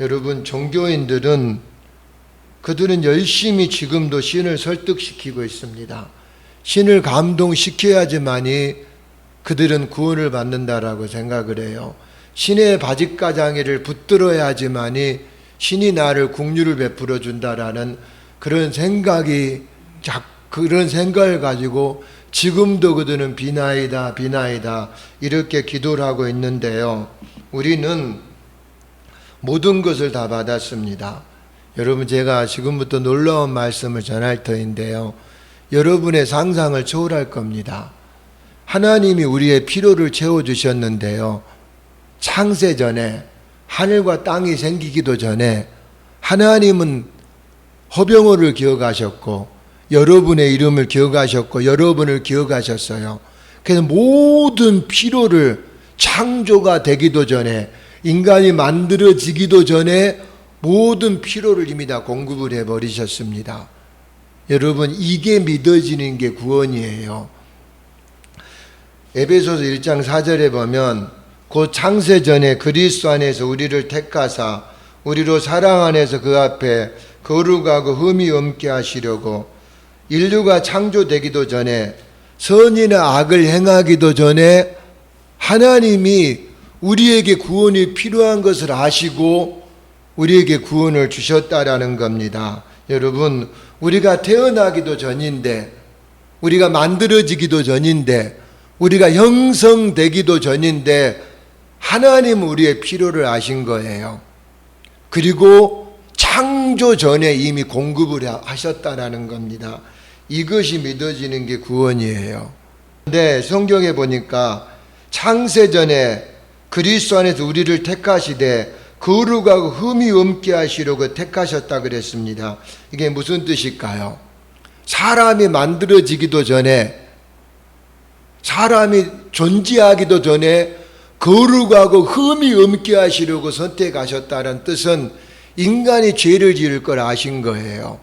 여러분 종교인들은 그들은 열심히 지금도 신을 설득시키고 있습니다. 신을 감동시켜야지만이 그들은 구원을 받는다라고 생각을 해요. 신의 바짓가장이를 붙들어야지만이 신이 나를 국류를 베풀어 준다라는 그런 생각이 자, 그런 생각을 가지고 지금도 그들은 비나이다 비나이다 이렇게 기도를 하고 있는데요. 우리는 모든 것을 다 받았습니다. 여러분 제가 지금부터 놀라운 말씀을 전할 터인데요. 여러분의 상상을 초월할 겁니다. 하나님이 우리의 필요를 채워 주셨는데요. 창세 전에 하늘과 땅이 생기기도 전에 하나님은 허병호를 기억하셨고 여러분의 이름을 기억하셨고 여러분을 기억하셨어요. 그래서 모든 필요를 창조가 되기도 전에 인간이 만들어지기도 전에 모든 필요를 이미 다 공급을 해 버리셨습니다. 여러분 이게 믿어지는 게 구원이에요. 에베소서 1장 4절에 보면 곧 창세 전에 그리스도 안에서 우리를 택하사 우리로 사랑 안에서 그 앞에 거룩하고 흠이 없게 하시려고 인류가 창조되기도 전에 선이나 악을 행하기도 전에 하나님이 우리에게 구원이 필요한 것을 아시고 우리에게 구원을 주셨다라는 겁니다. 여러분, 우리가 태어나기도 전인데, 우리가 만들어지기도 전인데, 우리가 형성되기도 전인데, 하나님 우리의 필요를 아신 거예요. 그리고 창조 전에 이미 공급을 하셨다라는 겁니다. 이것이 믿어지는 게 구원이에요. 근데 성경에 보니까 창세 전에 그리스도 안에서 우리를 택하시되 거룩하고 흠이 없게 하시려고 택하셨다 그랬습니다. 이게 무슨 뜻일까요? 사람이 만들어지기도 전에 사람이 존재하기도 전에 거룩하고 흠이 없게 하시려고 선택하셨다는 뜻은 인간이 죄를 지을 걸 아신 거예요.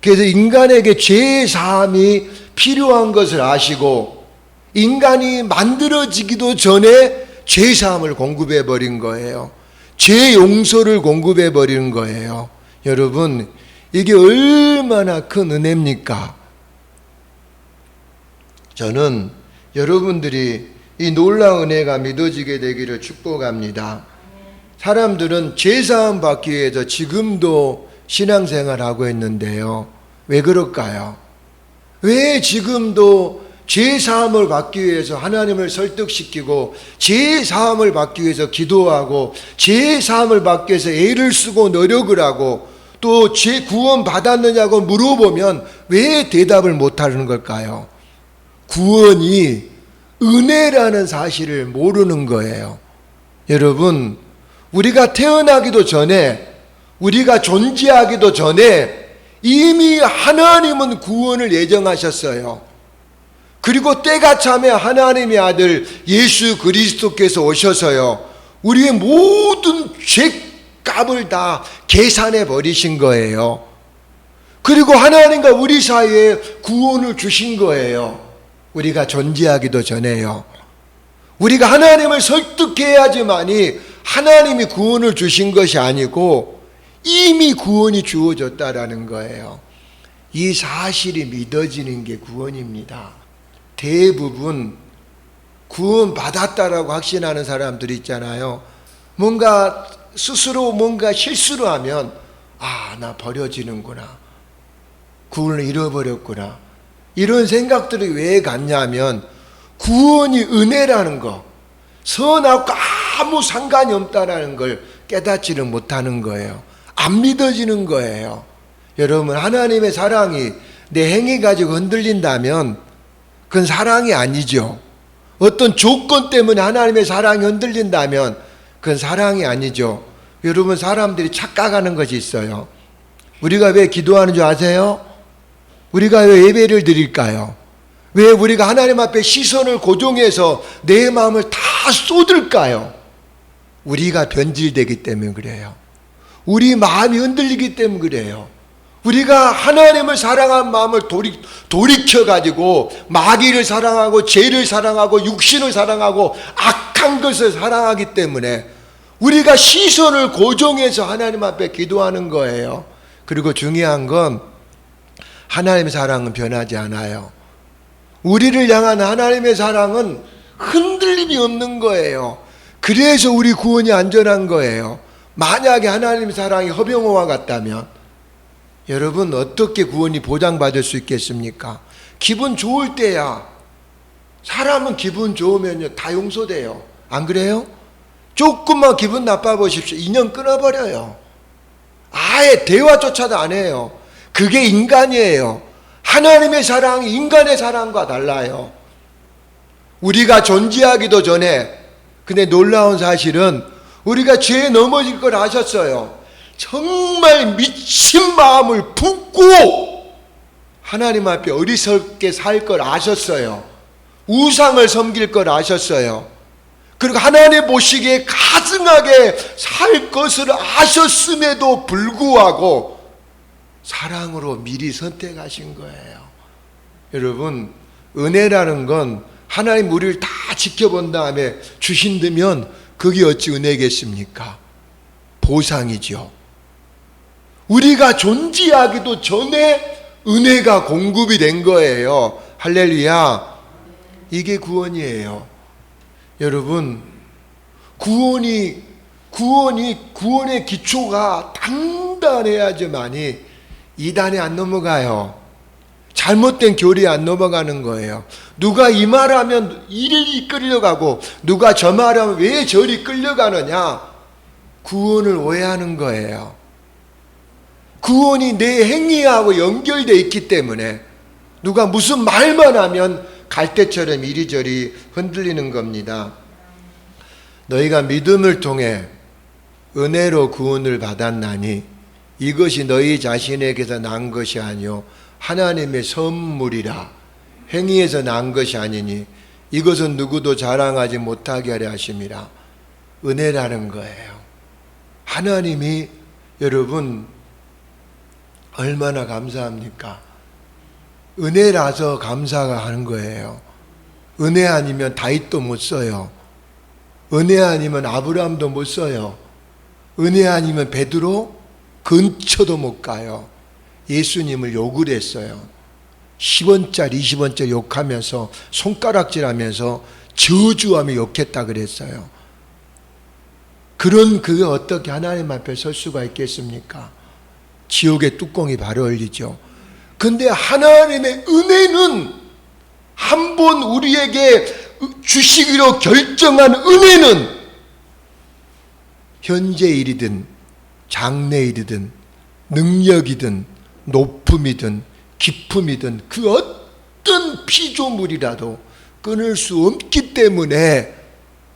그래서 인간에게 죄 사함이 필요한 것을 아시고 인간이 만들어지기도 전에 죄 사함을 공급해 버린 거예요. 죄 용서를 공급해 버리는 거예요. 여러분, 이게 얼마나 큰 은혜입니까? 저는 여러분들이 이 놀라운 은혜가 믿어지게 되기를 축복합니다. 사람들은 죄사함 받기 위해서 지금도 신앙생활 하고 있는데요. 왜 그럴까요? 왜 지금도 죄 사함을 받기 위해서 하나님을 설득시키고 죄 사함을 받기 위해서 기도하고 죄 사함을 받기 위해서 애를 쓰고 노력을 하고 또 죄 구원 받았느냐고 물어보면 왜 대답을 못 하는 걸까요? 구원이 은혜라는 사실을 모르는 거예요. 여러분, 우리가 태어나기도 전에 우리가 존재하기도 전에 이미 하나님은 구원을 예정하셨어요. 그리고 때가 차면 하나님의 아들 예수 그리스도께서 오셔서요. 우리의 모든 죄값을 다 계산해 버리신 거예요. 그리고 하나님과 우리 사이에 구원을 주신 거예요. 우리가 존재하기도 전에요. 우리가 하나님을 설득해야지만이 하나님이 구원을 주신 것이 아니고 이미 구원이 주어졌다라는 거예요. 이 사실이 믿어지는 게 구원입니다. 대부분 구원 받았다라고 확신하는 사람들이 있잖아요. 뭔가 스스로 뭔가 실수를 하면 아, 나 버려지는구나. 구원을 잃어버렸구나. 이런 생각들이 왜 갔냐면 구원이 은혜라는 거, 선하고 아무 상관이 없다라는 걸 깨닫지를 못하는 거예요. 안 믿어지는 거예요. 여러분, 하나님의 사랑이 내 행위 가지고 흔들린다면 그건 사랑이 아니죠. 어떤 조건 때문에 하나님의 사랑이 흔들린다면 그건 사랑이 아니죠. 여러분, 사람들이 착각하는 것이 있어요. 우리가 왜 기도하는 줄 아세요? 우리가 왜 예배를 드릴까요? 왜 우리가 하나님 앞에 시선을 고정해서 내 마음을 다 쏟을까요? 우리가 변질되기 때문에 그래요. 우리 마음이 흔들리기 때문에 그래요. 우리가 하나님을 사랑한 마음을 돌이, 돌이켜가지고 마귀를 사랑하고 죄를 사랑하고 육신을 사랑하고 악한 것을 사랑하기 때문에 우리가 시선을 고정해서 하나님 앞에 기도하는 거예요. 그리고 중요한 건 하나님의 사랑은 변하지 않아요. 우리를 향한 하나님의 사랑은 흔들림이 없는 거예요. 그래서 우리 구원이 안전한 거예요. 만약에 하나님의 사랑이 허병호와 같다면 여러분 어떻게 구원이 보장받을 수 있겠습니까? 기분 좋을 때야 사람은 기분 좋으면요 다 용서돼요. 안 그래요? 조금만 기분 나빠 보십시오. 인연 끊어버려요. 아예 대화조차도 안 해요. 그게 인간이에요. 하나님의 사랑이 인간의 사랑과 달라요. 우리가 존재하기도 전에 근데 놀라운 사실은 우리가 죄에 넘어질 걸 아셨어요. 정말 미친 마음을 품고 하나님 앞에 어리석게 살 걸 아셨어요. 우상을 섬길 걸 아셨어요. 그리고 하나님 보시기에 가증하게 살 것을 아셨음에도 불구하고 사랑으로 미리 선택하신 거예요. 여러분, 은혜라는 건 하나님 우리를 다 지켜본 다음에 주신다면 그게 어찌 은혜겠습니까? 보상이죠. 우리가 존재하기도 전에 은혜가 공급이 된 거예요. 할렐루야. 이게 구원이에요. 여러분, 구원이, 구원이, 구원의 기초가 단단해야지만이 이단에 안 넘어가요. 잘못된 교리에 안 넘어가는 거예요. 누가 이 말하면 이리 끌려가고, 누가 저 말하면 왜 저리 끌려가느냐? 구원을 오해하는 거예요. 구원이 내 행위하고 연결되어 있기 때문에 누가 무슨 말만 하면 갈대처럼 이리저리 흔들리는 겁니다. 너희가 믿음을 통해 은혜로 구원을 받았나니 이것이 너희 자신에게서 난 것이 아니요 하나님의 선물이라 행위에서 난 것이 아니니 이것은 누구도 자랑하지 못하게 하려 하심이라 은혜라는 거예요. 하나님이 여러분 얼마나 감사합니까? 은혜라서 감사가 하는 거예요. 은혜 아니면 다윗도 못 써요. 은혜 아니면 아브라함도 못 써요. 은혜 아니면 베드로 근처도 못 가요. 예수님을 욕을 했어요. 10원짜리, 20원짜리 욕하면서 손가락질하면서 저주하며 욕했다 그랬어요. 그런 그게 어떻게 하나님 앞에 설 수가 있겠습니까? 지옥의 뚜껑이 바로 열리죠. 근데 하나님의 은혜는 한 번 우리에게 주시기로 결정한 은혜는 현재 일이든 장래 일이든 능력이든 높음이든 기품이든 그 어떤 피조물이라도 끊을 수 없기 때문에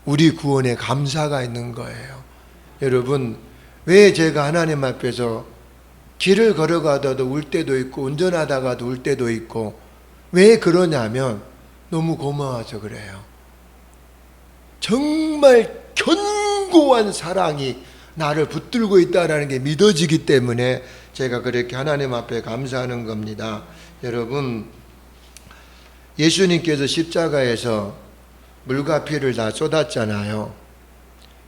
우리 구원에 감사가 있는 거예요. 여러분, 왜 제가 하나님 앞에서 길을 걸어가다도 울 때도 있고 운전하다가도 울 때도 있고 왜 그러냐면 너무 고마워서 그래요. 정말 견고한 사랑이 나를 붙들고 있다라는 게 믿어지기 때문에 제가 그렇게 하나님 앞에 감사하는 겁니다. 여러분 예수님께서 십자가에서 물과 피를 다 쏟았잖아요.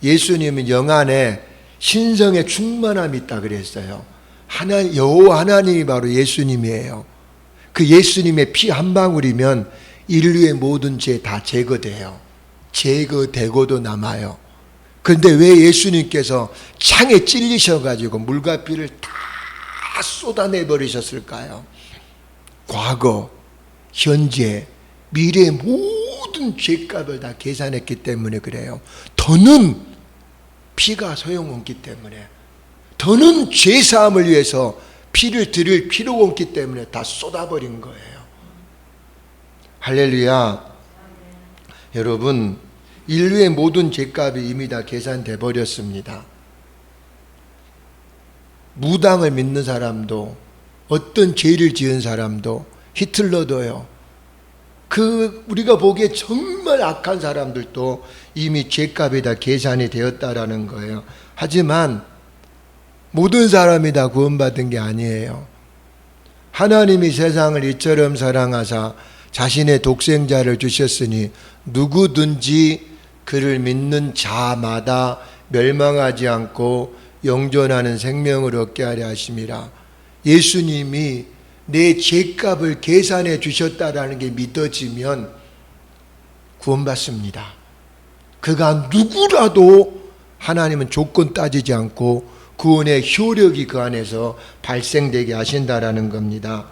예수님은 영안에 신성의 충만함이 있다 그랬어요. 하나 여호와 하나님이 바로 예수님이에요. 그 예수님의 피 한 방울이면 인류의 모든 죄 다 제거돼요. 제거되고도 남아요. 그런데 왜 예수님께서 창에 찔리셔가지고 물과 피를 다 쏟아내 버리셨을까요? 과거, 현재, 미래의 모든 죄값을 다 계산했기 때문에 그래요. 더는 피가 소용없기 때문에 더는 죄 사함을 위해서 피를 드릴 필요가 없기 때문에 다 쏟아버린 거예요. 할렐루야. 여러분, 인류의 모든 죄값이 이미 다 계산돼 버렸습니다. 무당을 믿는 사람도 어떤 죄를 지은 사람도 히틀러도요. 그 우리가 보기에 정말 악한 사람들도 이미 죄값이 다 계산이 되었다라는 거예요. 하지만 모든 사람이 다 구원받은 게 아니에요. 하나님이 세상을 이처럼 사랑하사 자신의 독생자를 주셨으니 누구든지 그를 믿는 자마다 멸망하지 않고 영존하는 생명을 얻게 하려 하심이라. 예수님이 내 죄값을 계산해 주셨다라는 게 믿어지면 구원받습니다. 그가 누구라도 하나님은 조건 따지지 않고 구원의 효력이 그 안에서 발생되게 하신다라는 겁니다.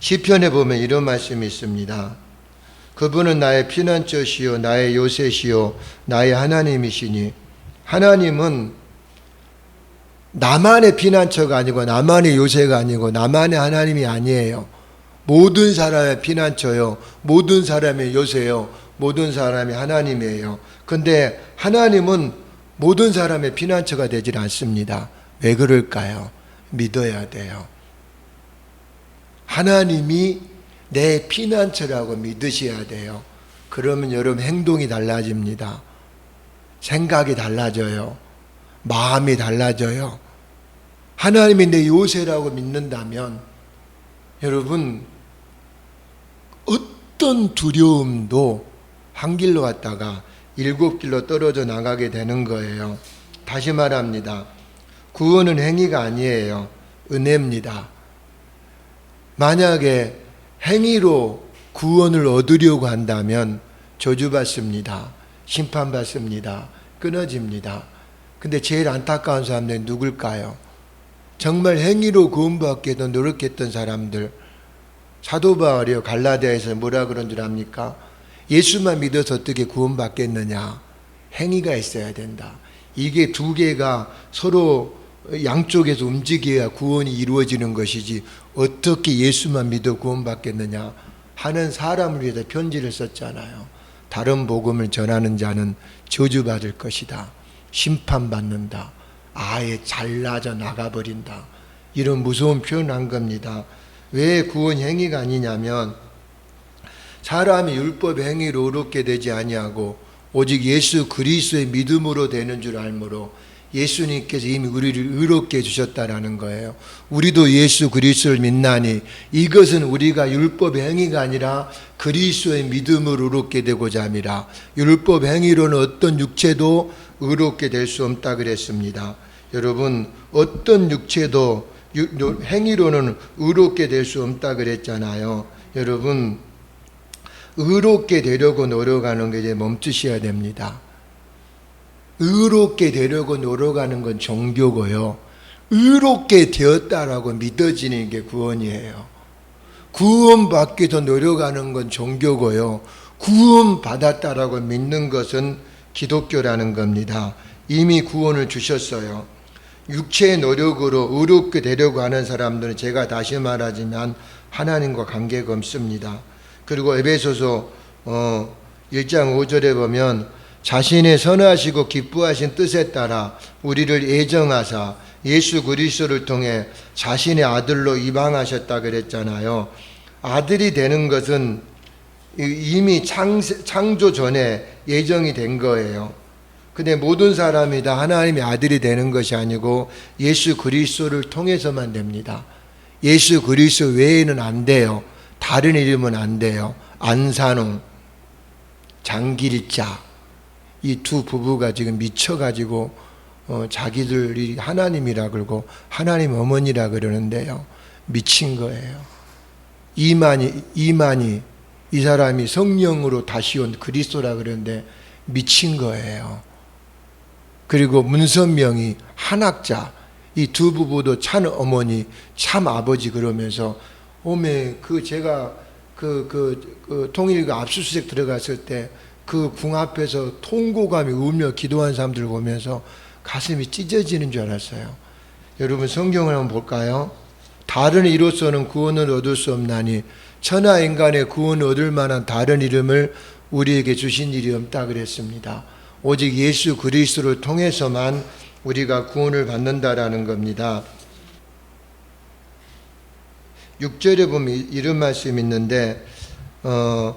시편에 보면 이런 말씀이 있습니다. 그분은 나의 피난처시요 나의 요새시요 나의 하나님이시니 하나님은 나만의 피난처가 아니고 나만의 요새가 아니고 나만의 하나님이 아니에요. 모든 사람의 피난처요. 모든 사람의 요새요. 모든 사람의 하나님이에요. 근데 하나님은 모든 사람의 피난처가 되질 않습니다. 왜 그럴까요? 믿어야 돼요. 하나님이 내 피난처라고 믿으셔야 돼요. 그러면 여러분 행동이 달라집니다. 생각이 달라져요. 마음이 달라져요. 하나님이 내 요새라고 믿는다면 여러분 어떤 두려움도 한 길로 갔다가 일곱 길로 떨어져 나가게 되는 거예요. 다시 말합니다. 구원은 행위가 아니에요. 은혜입니다. 만약에 행위로 구원을 얻으려고 한다면 저주받습니다. 심판받습니다. 끊어집니다. 근데 제일 안타까운 사람들이 누굴까요? 정말 행위로 구원받기 위해서 노력했던 사람들. 사도 바울이요 갈라디아에서 뭐라 그런 줄 압니까? 예수만 믿어서 어떻게 구원받겠느냐? 행위가 있어야 된다. 이게 두 개가 서로 양쪽에서 움직여야 구원이 이루어지는 것이지 어떻게 예수만 믿어 구원받겠느냐 하는 사람을 위해서 편지를 썼잖아요. 다른 복음을 전하는 자는 저주받을 것이다. 심판받는다. 아예 잘라져 나가버린다. 이런 무서운 표현을 한 겁니다. 왜 구원 행위가 아니냐면 사람이 율법 행위로 의롭게 되지 아니하고 오직 예수 그리스도의 믿음으로 되는 줄 알므로 예수님께서 이미 우리를 의롭게 해주셨다라는 거예요. 우리도 예수 그리스도를 믿나니 이것은 우리가 율법 행위가 아니라 그리스도의 믿음으로 의롭게 되고자 함이라. 율법 행위로는 어떤 육체도 의롭게 될 수 없다 그랬습니다. 여러분 어떤 육체도 행위로는 의롭게 될 수 없다 그랬잖아요. 여러분 의롭게 되려고 노력하는 게 이제 멈추셔야 됩니다. 의롭게 되려고 노력하는 건 종교고요. 의롭게 되었다라고 믿어지는 게 구원이에요. 구원받기 위해서 노력하는 건 종교고요. 구원받았다라고 믿는 것은 기독교라는 겁니다. 이미 구원을 주셨어요. 육체의 노력으로 의롭게 되려고 하는 사람들은 제가 다시 말하지만 하나님과 관계가 없습니다. 그리고 에베소서 어 1장 5절에 보면 자신의 선하시고 기뻐하신 뜻에 따라 우리를 예정하사 예수 그리스도를 통해 자신의 아들로 입항하셨다 그랬잖아요. 아들이 되는 것은 이미 창조 전에 예정이 된 거예요. 근데 모든 사람이 다 하나님의 아들이 되는 것이 아니고 예수 그리스도를 통해서만 됩니다. 예수 그리스도 외에는 안 돼요. 다른 이름은 안 돼요. 안산홍, 장길자 이 두 부부가 지금 미쳐가지고 어, 자기들이 하나님이라 그러고 하나님 어머니라 그러는데요. 미친 거예요. 이만이 이만이 이 사람이 성령으로 다시 온 그리스도라 그러는데 미친 거예요. 그리고 문선명이 한학자 이 두 부부도 참 어머니 참 아버지 그러면서 오메 그 제가 그, 그, 그 통일가 압수수색 들어갔을 때 그 궁 앞에서 통고감이 울며 기도한 사람들 보면서 가슴이 찢어지는 줄 알았어요. 여러분 성경을 한번 볼까요? 다른 이로서는 구원을 얻을 수 없나니 천하 인간의 구원을 얻을 만한 다른 이름을 우리에게 주신 일이 없다 그랬습니다. 오직 예수 그리스도를 통해서만 우리가 구원을 받는다라는 겁니다. 6절에 보면 이런 말씀이 있는데 어,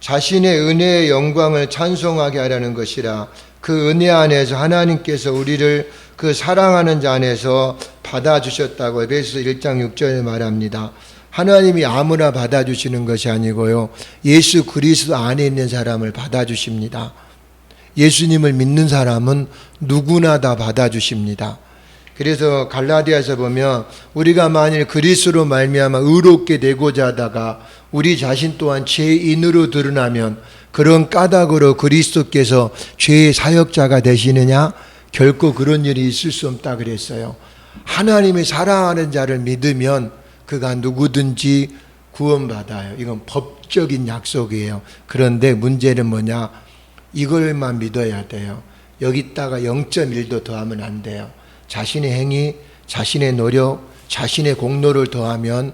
자신의 은혜의 영광을 찬송하게 하려는 것이라 그 은혜 안에서 하나님께서 우리를 그 사랑하는 자 안에서 받아주셨다고 에베소 1장 6절에 말합니다. 하나님이 아무나 받아주시는 것이 아니고요. 예수 그리스도 안에 있는 사람을 받아주십니다. 예수님을 믿는 사람은 누구나 다 받아주십니다. 그래서 갈라디아서 보면 우리가 만일 그리스로 말미암아 의롭게 되고자 하다가 우리 자신 또한 죄인으로 드러나면 그런 까닭으로 그리스도께서 죄의 사역자가 되시느냐 결코 그런 일이 있을 수 없다 그랬어요. 하나님의 사랑하는 자를 믿으면 그가 누구든지 구원받아요. 이건 법적인 약속이에요. 그런데 문제는 뭐냐? 이걸만 믿어야 돼요. 여기다가 0.1도 더하면 안 돼요. 자신의 행위, 자신의 노력, 자신의 공로를 더하면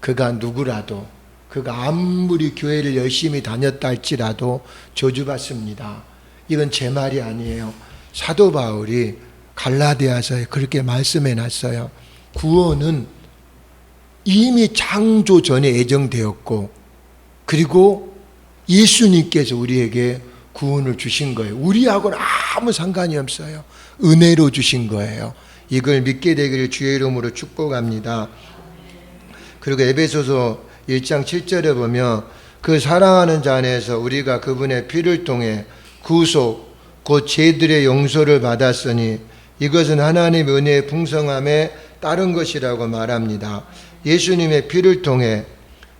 그가 누구라도 그가 아무리 교회를 열심히 다녔다 할지라도 저주받습니다. 이건 제 말이 아니에요. 사도 바울이 갈라디아서에 그렇게 말씀해 놨어요. 구원은 이미 창조 전에 예정되었고 그리고 예수님께서 우리에게 구원을 주신 거예요. 우리하고는 아무 상관이 없어요. 은혜로 주신 거예요. 이걸 믿게 되기를 주의 이름으로 축복합니다. 그리고 에베소서 1장 7절에 보면 그 사랑하는 자 안에서 우리가 그분의 피를 통해 구속 곧 죄들의 용서를 받았으니 이것은 하나님 은혜의 풍성함에 따른 것이라고 말합니다. 예수님의 피를 통해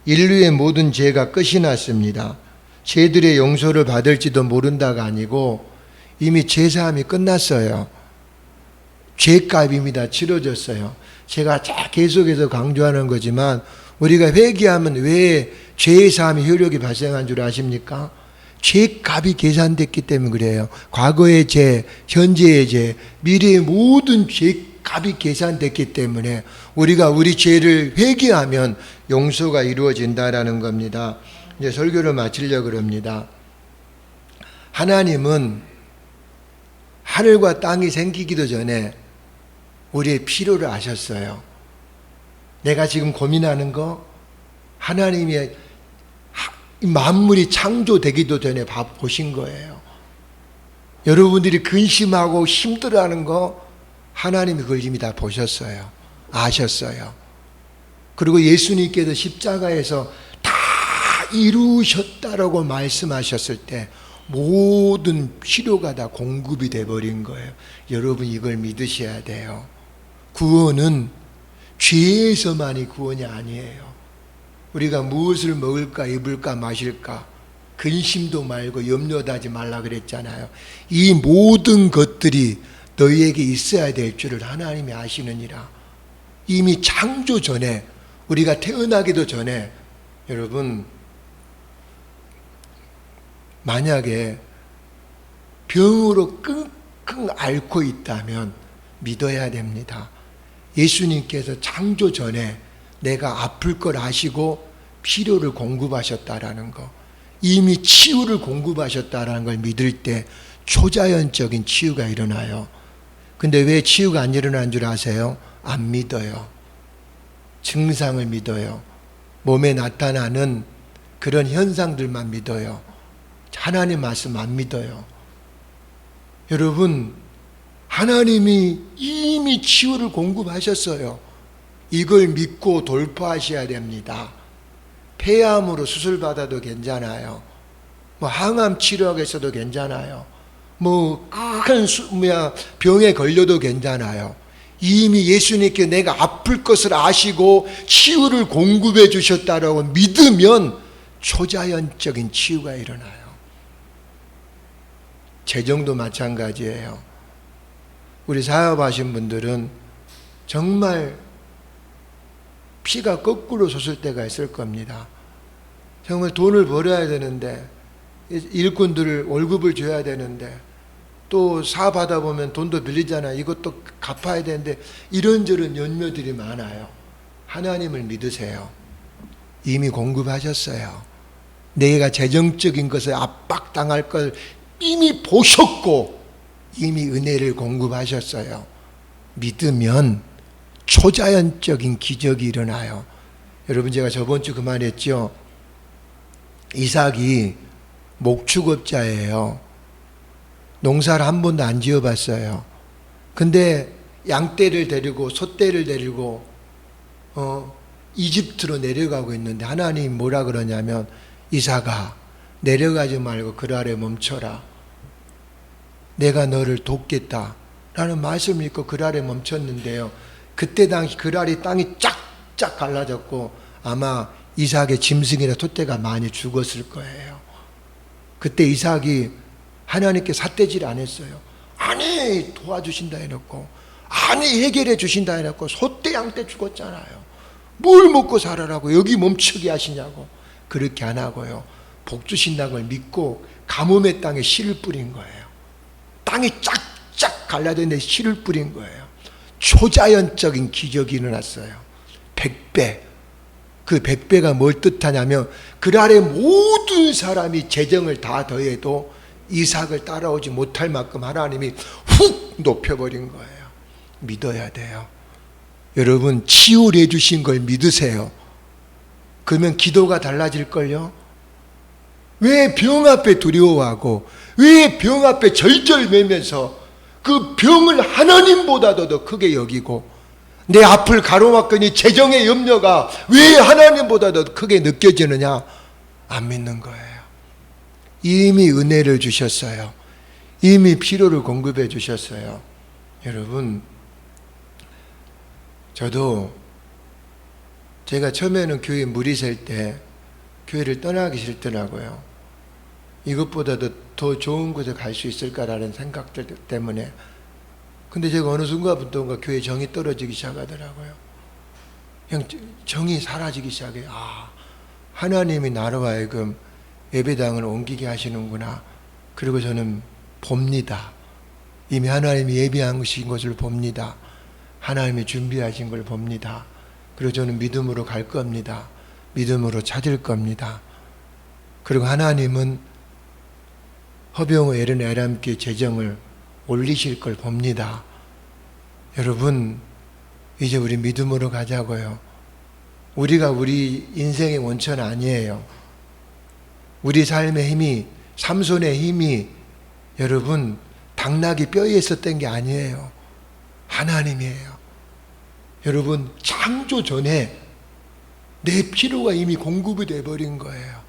인류의 모든 죄가 끝이 났습니다. 죄들의 용서를 받을지도 모른다가 아니고 이미 제사함이 끝났어요. 죄값입니다. 치러졌어요. 제가 계속해서 강조하는 거지만 우리가 회개하면 왜 죄의 사함이 효력이 발생한 줄 아십니까? 죄값이 계산됐기 때문에 그래요. 과거의 죄, 현재의 죄, 미래의 모든 죄값이 계산됐기 때문에 우리가 우리 죄를 회개하면 용서가 이루어진다라는 겁니다. 이제 설교를 마치려고 합니다. 하나님은 하늘과 땅이 생기기도 전에 우리의 필요를 아셨어요. 내가 지금 고민하는 거 하나님이 만물이 창조되기도 전에 보신 거예요. 여러분들이 근심하고 힘들어하는 거 하나님이 그걸 이미 다 보셨어요. 아셨어요. 그리고 예수님께서 십자가에서 다 이루셨다라고 말씀하셨을 때 모든 필요가 다 공급이 돼 버린 거예요. 여러분 이걸 믿으셔야 돼요. 구원은 죄에서만이 구원이 아니에요. 우리가 무엇을 먹을까, 입을까, 마실까, 근심도 말고 염려도 하지 말라 그랬잖아요. 이 모든 것들이 너희에게 있어야 될 줄을 하나님이 아시느니라. 이미 창조 전에, 우리가 태어나기도 전에, 여러분, 만약에 병으로 끙끙 앓고 있다면 믿어야 됩니다. 예수님께서 창조 전에 내가 아플 걸 아시고 필요를 공급하셨다라는 거. 이미 치유를 공급하셨다라는 걸 믿을 때 초자연적인 치유가 일어나요. 근데 왜 치유가 안 일어난 줄 아세요? 안 믿어요. 증상을 믿어요. 몸에 나타나는 그런 현상들만 믿어요. 하나님 말씀 안 믿어요. 여러분, 하나님이 이미 치유를 공급하셨어요. 이걸 믿고 돌파하셔야 됩니다. 폐암으로 수술받아도 괜찮아요. 뭐 항암 치료하겠어도 괜찮아요. 뭐 큰 뭐야 병에 걸려도 괜찮아요. 이미 예수님께 내가 아플 것을 아시고 치유를 공급해 주셨다라고 믿으면 초자연적인 치유가 일어나요. 재정도 마찬가지예요. 우리 사업하신 분들은 정말 피가 거꾸로 솟을 때가 있을 겁니다. 정말 돈을 벌어야 되는데 일꾼들을 월급을 줘야 되는데 또 사업하다 보면 돈도 빌리잖아요. 이것도 갚아야 되는데 이런저런 연료들이 많아요. 하나님을 믿으세요. 이미 공급하셨어요. 내가 재정적인 것을 압박당할 걸 이미 보셨고 이미 은혜를 공급하셨어요. 믿으면 초자연적인 기적이 일어나요. 여러분 제가 저번 주 그만했죠. 이삭이 목축업자예요. 농사를 한 번도 안 지어봤어요. 근데 양떼를 데리고 소떼를 데리고 어, 이집트로 내려가고 있는데 하나님 뭐라 그러냐면 이삭아 내려가지 말고 그 아래 멈춰라. 내가 너를 돕겠다. 라는 말씀을 읽고 그 알에 멈췄는데요. 그때 당시 그 알이 땅이 쫙쫙 갈라졌고 아마 이삭의 짐승이나 토대가 많이 죽었을 거예요. 그때 이삭이 하나님께 삿대질 안 했어요. 아니 도와주신다 해놓고 아니 해결해 주신다 해놓고 소떼 양떼 죽었잖아요. 뭘 먹고 살아라고 여기 멈추게 하시냐고 그렇게 안 하고요. 복 주신다는 걸 믿고 가뭄의 땅에 씨를 뿌린 거예요. 땅이 쫙쫙 갈라졌는데 씨를 뿌린 거예요. 초자연적인 기적이 일어났어요. 백배. 그 백배가 뭘 뜻하냐면 그 아래 모든 사람이 재정을 다 더해도 이삭을 따라오지 못할 만큼 하나님이 훅 높여버린 거예요. 믿어야 돼요. 여러분 치유해 주신 걸 믿으세요. 그러면 기도가 달라질걸요. 왜 병 앞에 두려워하고 왜 병 앞에 절절매면서 그 병을 하나님보다도 더 크게 여기고 내 앞을 가로막거니 재정의 염려가 왜 하나님보다 더 크게 느껴지느냐? 안 믿는 거예요. 이미 은혜를 주셨어요. 이미 필요를 공급해 주셨어요. 여러분, 저도 제가 처음에는 교회 물이 셀 때 교회를 떠나기 싫더라고요. 이것보다도 더 좋은 곳에 갈 수 있을까라는 생각들 때문에. 근데 제가 어느 순간부터인가 교회 정이 떨어지기 시작하더라고요. 그냥 정이 사라지기 시작해요. 아, 하나님이 나로 하여금 예배당을 옮기게 하시는구나. 그리고 저는 봅니다. 이미 하나님이 예비하신 것을 봅니다. 하나님이 준비하신 걸 봅니다. 그리고 저는 믿음으로 갈 겁니다. 믿음으로 찾을 겁니다. 그리고 하나님은 허병호 에른 에람께 재정을 올리실 걸 봅니다. 여러분, 이제 우리 믿음으로 가자고요. 우리가 우리 인생의 원천 아니에요. 우리 삶의 힘이, 삼손의 힘이 여러분, 당나귀 뼈에 있었던 게 아니에요. 하나님이에요. 여러분, 창조 전에 내 필요가 이미 공급이 돼버린 거예요.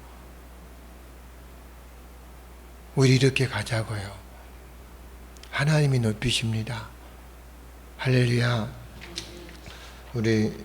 우리 이렇게 가자고요. 하나님이 높이십니다. 할렐루야. 우리